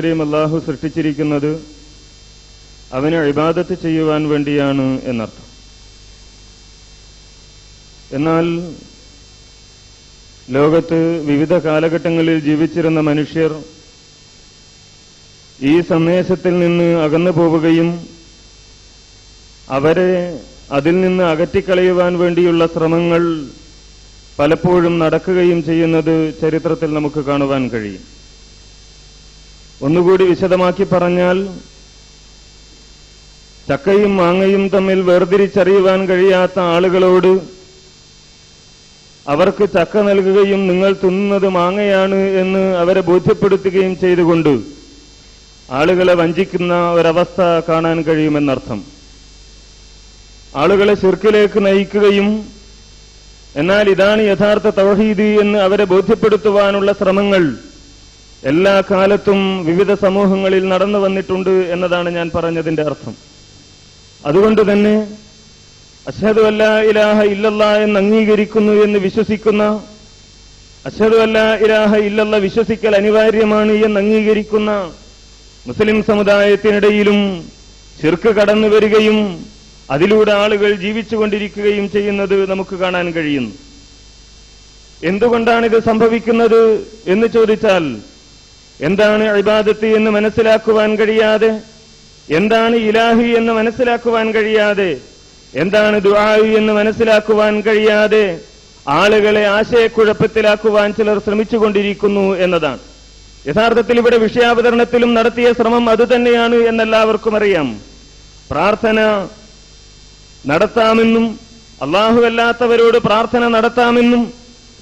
ഇത്രയും അള്ളാഹു സൃഷ്ടിച്ചിരിക്കുന്നത് അവനെ അഴിബാദത്ത് ചെയ്യുവാൻ വേണ്ടിയാണ് എന്നർത്ഥം. എന്നാൽ ലോകത്ത് വിവിധ കാലഘട്ടങ്ങളിൽ ജീവിച്ചിരുന്ന മനുഷ്യർ ഈ സന്ദേശത്തിൽ നിന്ന് അകന്നു പോവുകയും അവരെ അതിൽ നിന്ന് അകറ്റിക്കളയുവാൻ വേണ്ടിയുള്ള ശ്രമങ്ങൾ പലപ്പോഴും നടക്കുകയും ചെയ്യുന്നത് ചരിത്രത്തിൽ നമുക്ക് കാണുവാൻ കഴിയും. ഒന്നുകൂടി വിശദമാക്കി പറഞ്ഞാൽ ചക്കയും മാങ്ങയും തമ്മിൽ വേർതിരിച്ചറിയുവാൻ കഴിയാത്ത ആളുകളോട് അവർക്ക് ചക്ക നൽകുകയും നിങ്ങൾ തിന്നുന്നത് മാങ്ങയാണ് എന്ന് അവരെ ബോധ്യപ്പെടുത്തുകയും ചെയ്തുകൊണ്ട് ആളുകളെ വഞ്ചിക്കുന്ന ഒരവസ്ഥ കാണാൻ കഴിയുമെന്നർത്ഥം. ആളുകളെ ശിർക്കിലേക്ക് നയിക്കുകയും എന്നാൽ ഇതാണ് യഥാർത്ഥ തൗഹീദ് എന്ന് അവരെ ബോധ്യപ്പെടുത്തുവാനുള്ള ശ്രമങ്ങൾ എല്ലാ കാലത്തും വിവിധ സമൂഹങ്ങളിൽ നടന്നു വന്നിട്ടുണ്ട് എന്നതാണ് ഞാൻ പറഞ്ഞതിന്റെ അർത്ഥം. അതുകൊണ്ട് തന്നെ അഷദ് അല്ല ഇലാഹ ഇല്ലല്ല എന്ന് അംഗീകരിക്കുന്നു എന്ന് വിശ്വസിക്കുന്ന അഷദ് അല്ല ഇലാഹ ഇല്ലല്ല വിശ്വസിക്കൽ അനിവാര്യമാണ് എന്ന് അംഗീകരിക്കുന്ന മുസ്ലിം സമുദായത്തിനിടയിലും ചെറുക്ക് കടന്നു വരികയും അതിലൂടെ ആളുകൾ ജീവിച്ചുകൊണ്ടിരിക്കുകയും ചെയ്യുന്നത് നമുക്ക് കാണാൻ കഴിയുന്നു. എന്തുകൊണ്ടാണ് ഇത് സംഭവിക്കുന്നത് എന്ന് ചോദിച്ചാൽ എന്താണ് ഇബാദത്ത് എന്ന് മനസ്സിലാക്കുവാൻ കഴിയാതെ? എന്താണ് ഇലാഹി എന്ന് മനസ്സിലാക്കുവാൻ കഴിയാതെ? എന്താണ് ദുആഇ എന്ന് മനസ്സിലാക്കുവാൻ കഴിയാതെ? ആളുകളെ ആശയക്കുഴപ്പത്തിലാക്കുവാൻ ചിലർ ശ്രമിച്ചുകൊണ്ടിരിക്കുന്നു എന്നതാണ്. യഥാർത്ഥത്തിൽ ഇവിടെ വിഷയാവതരണത്തിലും നടത്തിയ ശ്രമം അതുതന്നെയാണ് എന്നെല്ലാവർക്കും അറിയാം. പ്രാർത്ഥന നടത്താമെന്നും അള്ളാഹുവല്ലാത്തവരോട് പ്രാർത്ഥന നടത്താമെന്നും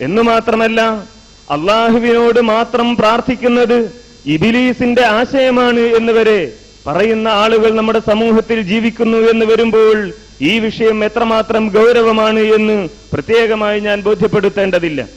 എന്നു മാത്രമല്ല അള്ളാഹുവിനോട് മാത്രം പ്രാർത്ഥിക്കുന്നത് ഇബിലീസിന്റെ ആശയമാണ് എന്ന് വരെ പറയുന്ന ആളുകൾ നമ്മുടെ സമൂഹത്തിൽ ജീവിക്കുന്നു എന്ന് വരുമ്പോൾ ഈ വിഷയം എത്രമാത്രം ഗൗരവമാണ് എന്ന് പ്രത്യേകമായി ഞാൻ ബോധ്യപ്പെടുത്തേണ്ടതില്ല.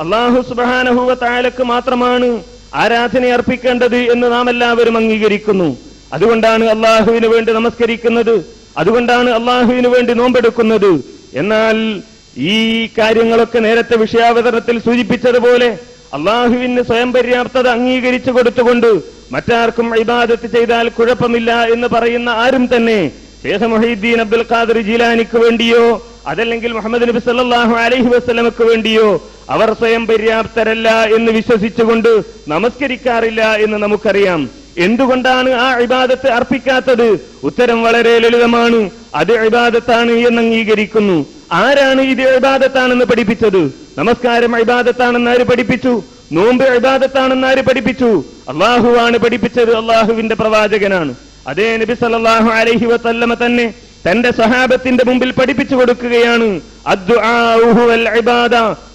അള്ളാഹു സുബാനഹുവ താലക്ക് മാത്രമാണ് ആരാധന അർപ്പിക്കേണ്ടത് എന്ന് നാം എല്ലാവരും അംഗീകരിക്കുന്നു. അതുകൊണ്ടാണ് അള്ളാഹുവിന് വേണ്ടി നമസ്കരിക്കുന്നത്. അതുകൊണ്ടാണ് അള്ളാഹുവിന് വേണ്ടി നോമ്പെടുക്കുന്നത്. എന്നാൽ ഈ കാര്യങ്ങളൊക്കെ നേരത്തെ വിഷയാവതരണത്തിൽ സൂചിപ്പിച്ചതുപോലെ അള്ളാഹുവിന് സ്വയം പര്യാപ്തത അംഗീകരിച്ചു കൊടുത്തുകൊണ്ട് മറ്റാർക്കും ഇബാദത്ത് ചെയ്താൽ കുഴപ്പമില്ല എന്ന് പറയുന്ന ആരും തന്നെ ശേഖ മൊഹീദ്ദീൻ അബ്ദുൽ ഖാദർ ജീലാനിക്ക് വേണ്ടിയോ അതല്ലെങ്കിൽ മുഹമ്മദ് നബി സല്ലാഹു അലൈഹി വസ്ലമക്ക് വേണ്ടിയോ അവർ സ്വയം പര്യാപ്തരല്ല എന്ന് വിശ്വസിച്ചുകൊണ്ട് നമസ്കരിക്കാറില്ല എന്ന് നമുക്കറിയാം. എന്തുകൊണ്ടാണ് ആ ഇബാദത്ത് അർപ്പിക്കാത്തത്? ഉത്തരം വളരെ ലളിതമാണ്. അത് ഇബാദത്താണ് എന്ന് അംഗീകരിക്കുന്നു. ആരാണ് ഇത് ഇബാദത്താണെന്ന് പഠിപ്പിച്ചത്? നമസ്കാരം ഇബാദത്താണെന്ന് ആര് പഠിപ്പിച്ചു? നോമ്പ് ഇബാദത്താണെന്ന് ആര് പഠിപ്പിച്ചു? അള്ളാഹുവാണ് പഠിപ്പിച്ചത്. അള്ളാഹുവിന്റെ പ്രവാചകനാണ്. അതേ നബി സല്ലല്ലാഹു അലഹി വസല്ലമ തന്നെ തന്റെ സഹാബത്തിന്റെ മുമ്പിൽ പഠിപ്പിച്ചു കൊടുക്കുകയാണ്.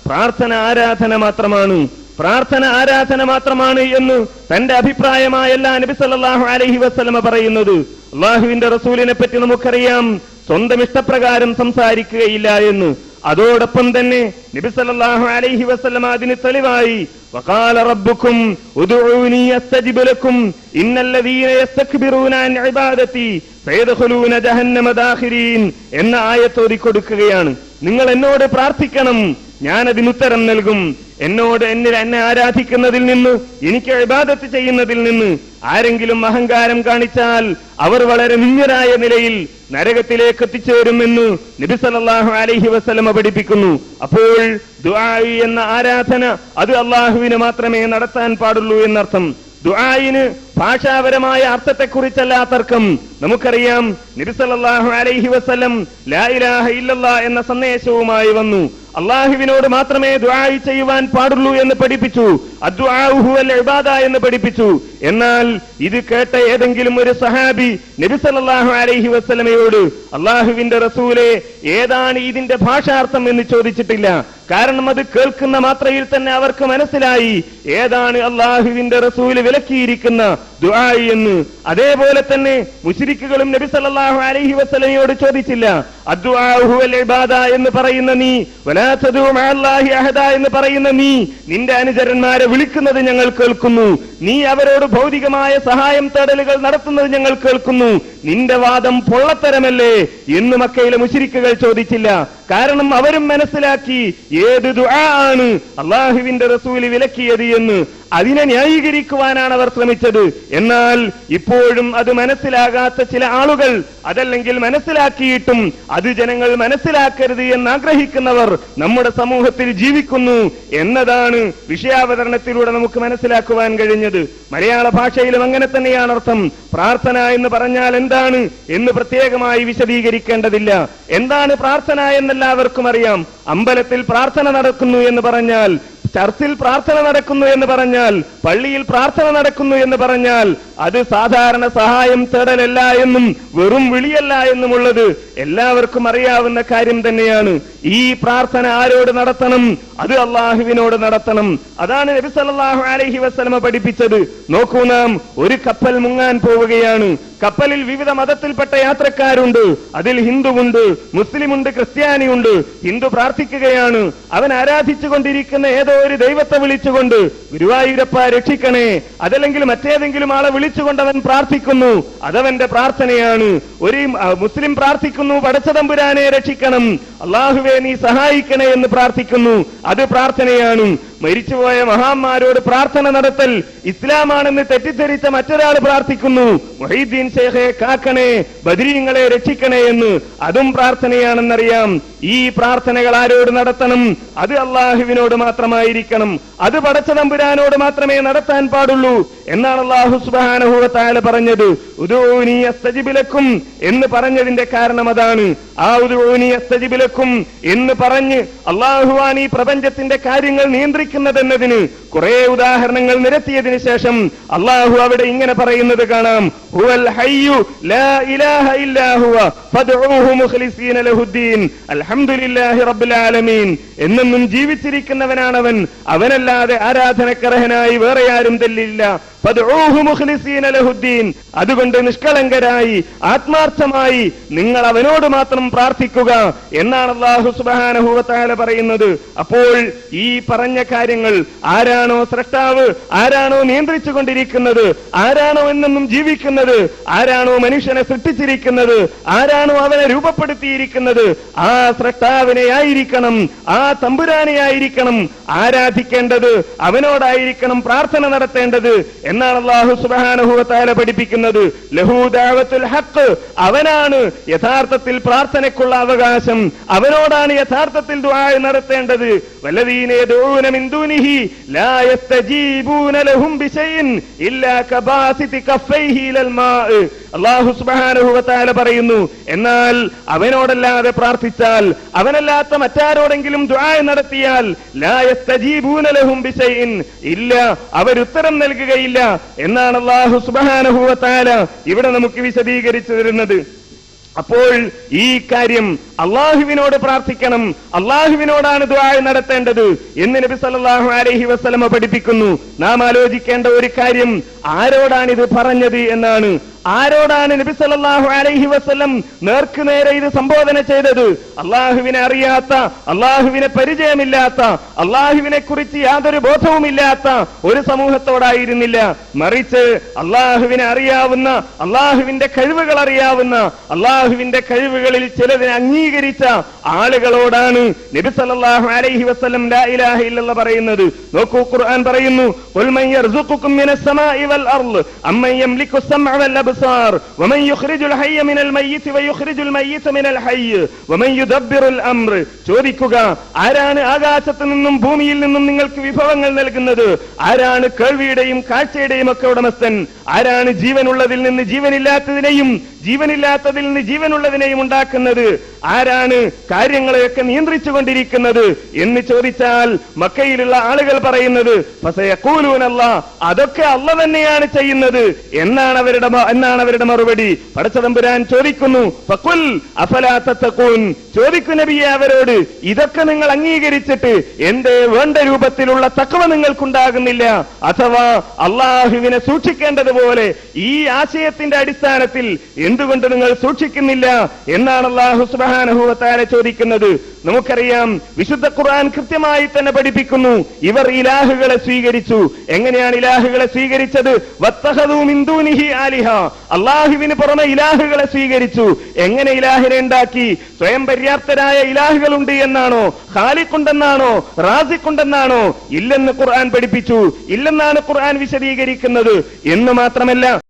പ്രാർത്ഥന ആരാധന മാത്രമാണ്. പ്രാർത്ഥന ആരാധന മാത്രമാണ് എന്ന് തന്റെ അഭിപ്രായമായ എല്ലാ നബി സല്ലാഹു അലഹി വസ്ലമ പറയുന്നത്. അള്ളാഹുവിന്റെ റസൂലിനെ പറ്റി നമുക്കറിയാം. സ്വന്തം ഇഷ്ടപ്രകാരം സംസാരിക്കുകയില്ല എന്ന്. അതോടൊപ്പം തന്നെ നബി സല്ലല്ലാഹു അലൈഹി വസല്ലമ അതിന് തെളിവായി വഖാല റബ്ബുക്കും ഉദ്ഉനി അസ്തജിബ് ഇന്നല്ലദീന യസ്തക്ബിറൂന അൻ ഇബാദതി സയദ്ഖുലൂന ജഹന്നമ ദാഖിരീൻ എന്ന ആയത്തോതി കൊടുക്കുകയാണ് നിങ്ങൾ എന്നോട് പ്രാർത്ഥിക്കണം ഞാൻ അതിന് ഉത്തരം നൽകും. എന്നോട് എന്നിൽ എന്നെ ആരാധിക്കുന്നതിൽ നിന്ന് എനിക്ക് ഇബാദത്ത് ചെയ്യുന്നതിൽ നിന്ന് ആരെങ്കിലും അഹങ്കാരം കാണിച്ചാൽ അവർ വളരെ നിന്ദ്യരായ നിലയിൽ നരകത്തിലേക്ക് എത്തിച്ചേരുമെന്ന് നബി അലഹി വസ്ലമ പഠിപ്പിക്കുന്നു. അപ്പോൾ ദുആഇ എന്ന ആരാധന അത് അള്ളാഹുവിന് മാത്രമേ നടത്താൻ പാടുള്ളൂ എന്നർത്ഥം. ദുആയിന് ഭാഷാപരമായ അർത്ഥത്തെക്കുറിച്ചല്ല തർക്കം. നമുക്കറിയാം നബി സല്ലല്ലാഹു അലൈഹി വസല്ലം ലാ ഇലാഹ ഇല്ലല്ലാ എന്ന സന്ദേശവുമായി വന്നു. അള്ളാഹുവിനോട് മാത്രമേ ദ്വായി ചെയ്യുവാൻ പാടുള്ളൂ എന്ന് പഠിപ്പിച്ചു. അദ്ദുആഉഹു അൽ ഇബാദ എന്ന് പഠിപ്പിച്ചു. എന്നാൽ ഇത് കേട്ട ഏതെങ്കിലും ഒരു സഹാബി നബി സല്ലല്ലാഹു അലൈഹി വസല്ലമയോട് അള്ളാഹുവിന്റെ റസൂലെ ഏതാണ് ഇതിന്റെ ഭാഷാർത്ഥം? എന്ന് ചോദിച്ചിട്ടില്ല. കാരണം അത് കേൾക്കുന്ന മാത്രയിൽ തന്നെ അവർക്ക് മനസ്സിലായി ഏതാണ് അള്ളാഹുവിന്റെ റസൂൽ വിലക്കിയിരിക്കുന്ന ദുആയി എന്ന്. അതേപോലെ തന്നെ മുശിരിക്കുകളും നബി സല്ലല്ലാഹു അലൈഹി വസല്ലമയോട് ചോദിച്ചില്ല. ഇബാദ എന്ന് പറയുന്ന നീ എന്ന് പറയുന്ന നീ നിന്റെ അനുചരന്മാരെ വിളിക്കുന്നത് ഞങ്ങൾ കേൾക്കുന്നു. നീ അവരോട് ഭൗതികമായ സഹായം തേടലുകൾ നടത്തുന്നത് ഞങ്ങൾ കേൾക്കുന്നു. നിന്റെ വാദം പൊള്ളത്തരമല്ലേ? എന്ന് മക്കയിലെ മുശിരിക്കുകൾ ചോദിച്ചില്ല. കാരണം അവരും മനസ്സിലാക്കി ഏത് ദുആ ആണ് അള്ളാഹുവിന്റെ റസൂൽ വിലക്കിയത് എന്ന് അതിനെ ന്യായീകരിക്കുവാനാണ് അവർ ശ്രമിച്ചത്. എന്നാൽ ഇപ്പോഴും അത് മനസ്സിലാകാത്ത ചില ആളുകൾ അതല്ലെങ്കിൽ മനസ്സിലാക്കിയിട്ടും അത് ജനങ്ങൾ മനസ്സിലാക്കരുത് എന്ന് ആഗ്രഹിക്കുന്നവർ നമ്മുടെ സമൂഹത്തിൽ ജീവിക്കുന്നു എന്നതാണ് വിഷയാവതരണത്തിലൂടെ നമുക്ക് മനസ്സിലാക്കുവാൻ കഴിഞ്ഞത്. മലയാള ഭാഷയിലും അങ്ങനെ തന്നെയാണ് അർത്ഥം. പ്രാർത്ഥന എന്ന് പറഞ്ഞാൽ എന്താണ് എന്ന് പ്രത്യേകമായി വിശദീകരിക്കേണ്ടതില്ല. എന്താണ് പ്രാർത്ഥന എന്നെല്ലാവർക്കും അറിയാം. അമ്പലത്തിൽ പ്രാർത്ഥന നടക്കുന്നു എന്ന് പറഞ്ഞാൽ ചർച്ചിൽ പ്രാർത്ഥന നടക്കുന്നു എന്ന് പറഞ്ഞാൽ പള്ളിയിൽ പ്രാർത്ഥന നടക്കുന്നു എന്ന് പറഞ്ഞാൽ അത് സാധാരണ സഹായം തേടലല്ല എന്നും വെറും വിളിയല്ല എന്നുമുള്ളത് എല്ലാവർക്കും അറിയാവുന്ന കാര്യം തന്നെയാണ്. ഈ പ്രാർത്ഥന ആരോട് നടത്തണം? അത് അള്ളാഹുവിനോട് നടത്തണം. അതാണ് നബി സല്ലല്ലാഹു അലൈഹി വസ്ലമ പഠിപ്പിച്ചത്. നോക്കൂ നാം ഒരു കപ്പൽ മുങ്ങാൻ പോവുകയാണ്. കപ്പലിൽ വിവിധ മതത്തിൽപ്പെട്ട യാത്രക്കാരുണ്ട്. അതിൽ ഹിന്ദുവുണ്ട് മുസ്ലിമുണ്ട് ക്രിസ്ത്യാനിയുണ്ട്. ഹിന്ദു പ്രാർത്ഥിക്കുകയാണ്. അവൻ ആരാധിച്ചുകൊണ്ടിരിക്കുന്ന ഏതോ ഒരു ദൈവത്തെ വിളിച്ചുകൊണ്ട് ഗുരുവായൂരപ്പ രക്ഷിക്കണേ. അതല്ലെങ്കിൽ മറ്റേതെങ്കിലും ആളെ വിളിച്ചുകൊണ്ട് അവൻ പ്രാർത്ഥിക്കുന്നു. അതവന്റെ പ്രാർത്ഥനയാണ്. ഒരു മുസ്ലിം പ്രാർത്ഥിക്കുന്നു പടച്ചതമ്പുരാനെ രക്ഷിക്കണം. അള്ളാഹുവെ നീ സഹായിക്കണേ എന്ന് പ്രാർത്ഥിക്കുന്നു. അത് പ്രാർത്ഥനയാണ്. മരിച്ചുപോയ മഹാന്മാരോട് പ്രാർത്ഥന നടത്തൽ ഇസ്ലാമാണെന്ന് തെറ്റിദ്ധരിച്ച മറ്റൊരാൾ പ്രാർത്ഥിക്കുന്നു. മൊഹീദ്ദീൻ ഷേഖെ കാക്കണേ ബദരീങ്ങളെ രക്ഷിക്കണേ എന്ന് അതും പ്രാർത്ഥനയാണെന്നറിയാം. ഈ പ്രാർത്ഥനകൾ ആരോട് നടത്തണം? അത് അള്ളാഹുവിനോട് മാത്രമായിരിക്കണം. അത് പടച്ച നമ്പുരാനോട് മാത്രമേ നടത്താൻ പാടുള്ളൂ എന്നാണ് അള്ളാഹു സുബാനഹുവത്തായ പറഞ്ഞത്. ഉദൂനി അസ്തജിബിലക്കും എന്ന് പറഞ്ഞതിന്റെ കാരണം അതാണ്. ആ ഉദൂനി അസ്തജിബിലക്കും എന്ന് പറഞ്ഞ് അള്ളാഹുവാൻ ഈ പ്രപഞ്ചത്തിന്റെ കാര്യങ്ങൾ നിയന്ത്രിക്കുന്നതെന്നതിന് കുറെ ഉദാഹരണങ്ങൾ നിരത്തിയതിനു ശേഷം അള്ളാഹു അവിടെ ഇങ്ങനെ പറയുന്നത് കാണാം. ഹുവൽ ഹയ്യു ലാ ഇലാഹ മുഖ്ലിസീന ലഹുദ്ദീൻ. അൽഹംദുലില്ലാഹി റബ്ബിൽ ആലമീൻ. എന്നെന്നും ജീവിച്ചിരിക്കുന്നവനാണവൻ. അവനല്ലാതെ ആരാധനക്കർഹനായി വേറെ ആരും തെല്ലില്ല. അതുകൊണ്ട് നിഷ്കളങ്കരായി ആത്മാർത്ഥമായി നിങ്ങൾ അവനോട് മാത്രം പ്രാർത്ഥിക്കുക എന്നാണ് അള്ളാഹു തആല പറയുന്നത്. അപ്പോൾ ഈ പറഞ്ഞ കാര്യങ്ങൾ ആരാണോ സ്രഷ്ടാവ് ആരാണോ നിയന്ത്രിച്ചു കൊണ്ടിരിക്കുന്നത് ആരാണോ എന്നെന്നും ജീവിക്കുന്നത് ആരാണോ മനുഷ്യനെ സൃഷ്ടിച്ചിരിക്കുന്നത് ആരാണോ അവനെ രൂപപ്പെടുത്തിയിരിക്കുന്നത് ആ സ്രഷ്ടാവിനെ ആയിരിക്കണം ആ തമ്പുരാനെ ആയിരിക്കണം ആരാധിക്കേണ്ടത് അവനോടായിരിക്കണം പ്രാർത്ഥന നടത്തേണ്ടത് എന്നാണ് അള്ളാഹു സുബാനഹുവത്താല പഠിപ്പിക്കുന്നത്. ലഹു ദാവത്തുൽ ഹക്ക് അവനാണ് യഥാർത്ഥത്തിൽ പ്രാർത്ഥനയ്ക്കുള്ള അവകാശം. അവനോടാണ് യഥാർത്ഥത്തിൽ ദ്വായ നടത്തേണ്ടത്. വല്ലദീന ലാ ലഹും ഇല്ലാ കഫൈഹി മാഅ്. അള്ളാഹു സുബ്ഹാനഹു വതആല പറയുന്നു എന്നാൽ അവനോടല്ലാതെ പ്രാർത്ഥിച്ചാൽ അവനല്ലാത്ത മറ്റാരോടെങ്കിലും ദ്വായ നടത്തിയാൽ ഇല്ല അവരുത്തരം നൽകുകയില്ല. എന്നാണ് അള്ളാഹു സുബ്ഹാനഹു വതആല ഇവിടെ നമുക്ക് വിശദീകരിച്ചു തരുന്നത്. അപ്പോൾ ഈ കാര്യം അള്ളാഹുവിനോട് പ്രാർത്ഥിക്കണം അള്ളാഹുവിനോടാണ് ദ്വായ നടത്തേണ്ടത് എന്ന് നബി സല്ലാഹു അലഹി വസ്ലമ പഠിപ്പിക്കുന്നു. നാം ആലോചിക്കേണ്ട ഒരു കാര്യം ആരോടാണ് ഇത് പറഞ്ഞത് എന്നാണ്. ആരോടാണ് നബി സല്ലാഹു അലൈഹി വസ്ലം നേർക്ക് നേരെ ഇത് സംബോധന ചെയ്തത്? അള്ളാഹുവിനെ അറിയാത്ത അള്ളാഹുവിനെ പരിചയമില്ലാത്ത അള്ളാഹുവിനെ കുറിച്ച് യാതൊരു ബോധവുമില്ലാത്ത ഒരു സമൂഹത്തോടായിരുന്നില്ല. മറിച്ച് അള്ളാഹുവിനെ അറിയാവുന്ന അള്ളാഹുവിന്റെ കഴിവുകൾ അറിയാവുന്ന അള്ളാഹുവിന്റെ കഴിവുകളിൽ ചിലതിനെ അംഗീകരിച്ച ആളുകളോടാണ് നബി സല്ലാഹു അലൈഹി വസ്ലം ഇല്ലല്ലാഹ് പറയുന്നത്. നോക്കൂ ഖുർആൻ പറയുന്നു ഖുൽ മൻ യർസുഖുക്കും മിനസ് സമാഇ വൽ അർള് അമ്മൻ യംലിക്കു السمع والابصار ومن يخرج الحي من الميت ويخرج الميت من الحي ومن يدبر الامر ചോദിക്കുക ആരാണ് ആകാശത്ത് നിന്നും ഭൂമിയിൽ നിന്നും നിങ്ങൾക്ക് വിഭവങ്ങൾ നൽകുന്നത് ആരാണ് കേൾവിയുടെയും കാഴ്ചയുടെയും ഒക്കെ ഉടമസ്ഥൻ ആരാണ് ജീവനുള്ളതിൽ നിന്ന് ജീവനില്ലാത്തതിനെയും ജീവനില്ലാത്തതിൽ നിന്ന് ജീവനുള്ളതിനെയും ഉണ്ടാക്കുന്നത് ആരാണ് കാര്യങ്ങളെയൊക്കെ നിയന്ത്രിച്ചു കൊണ്ടിരിക്കുന്നത് എന്ന് ചോദിച്ചാൽ മക്കയിലുള്ള ആളുകൾ പറയുന്നത് ഫസയഖൂലൂനല്ല അതൊക്കെ അല്ല തന്നെയാണ് ചെയ്യുന്നത്. എന്നാണ് അവരുടെ എന്നാണ് അവരുടെ മറുപടി. പടച്ചതമ്പുരാൻ ചോദിക്കുന്നു ഫക്കുൽ അഫലാ തത്തഖൂൻ? ചോദിക്കു നബിയെ അവരോട് ഇതൊക്കെ നിങ്ങൾ അംഗീകരിച്ചിട്ട് എന്റെ വേണ്ട രൂപത്തിലുള്ള തക്കവ നിങ്ങൾക്കുണ്ടാകുന്നില്ല. അഥവാ അള്ളാഹുവിനെ സൂക്ഷിക്കേണ്ടതുപോലെ ഈ ആശയത്തിന്റെ അടിസ്ഥാനത്തിൽ എന്തുകൊണ്ട് നിങ്ങൾ സൂക്ഷിക്കുന്നില്ല എന്നാണ് അള്ളാഹു സുബാനഹുവത്താരെ ചോദിക്കുന്നത്. നമുക്കറിയാം വിശുദ്ധ ഖുർആൻ കൃത്യമായി തന്നെ പഠിപ്പിക്കുന്നു. ഇവർ ഇലാഹുകളെ സ്വീകരിച്ചു. എങ്ങനെയാണ് ഇലാഹുകളെ സ്വീകരിച്ചത്? ആലിഹ. അള്ളാഹുവിന് പുറമെ ഇലാഹുകളെ സ്വീകരിച്ചു. എങ്ങനെ ഇലാഹിനെ ഉണ്ടാക്കി? സ്വയം പര്യാപ്തരായ ഇലാഹുകളുണ്ട് എന്നാണോ? ഖാലിഖുണ്ടെന്നാണോ റാസിക്കുണ്ടെന്നാണോ ഇല്ലെന്ന് ഖുർആൻ പഠിപ്പിച്ചു. ഇല്ലെന്നാണ് ഖുർആൻ വിശദീകരിക്കുന്നത്. എന്ന് മാത്രമല്ല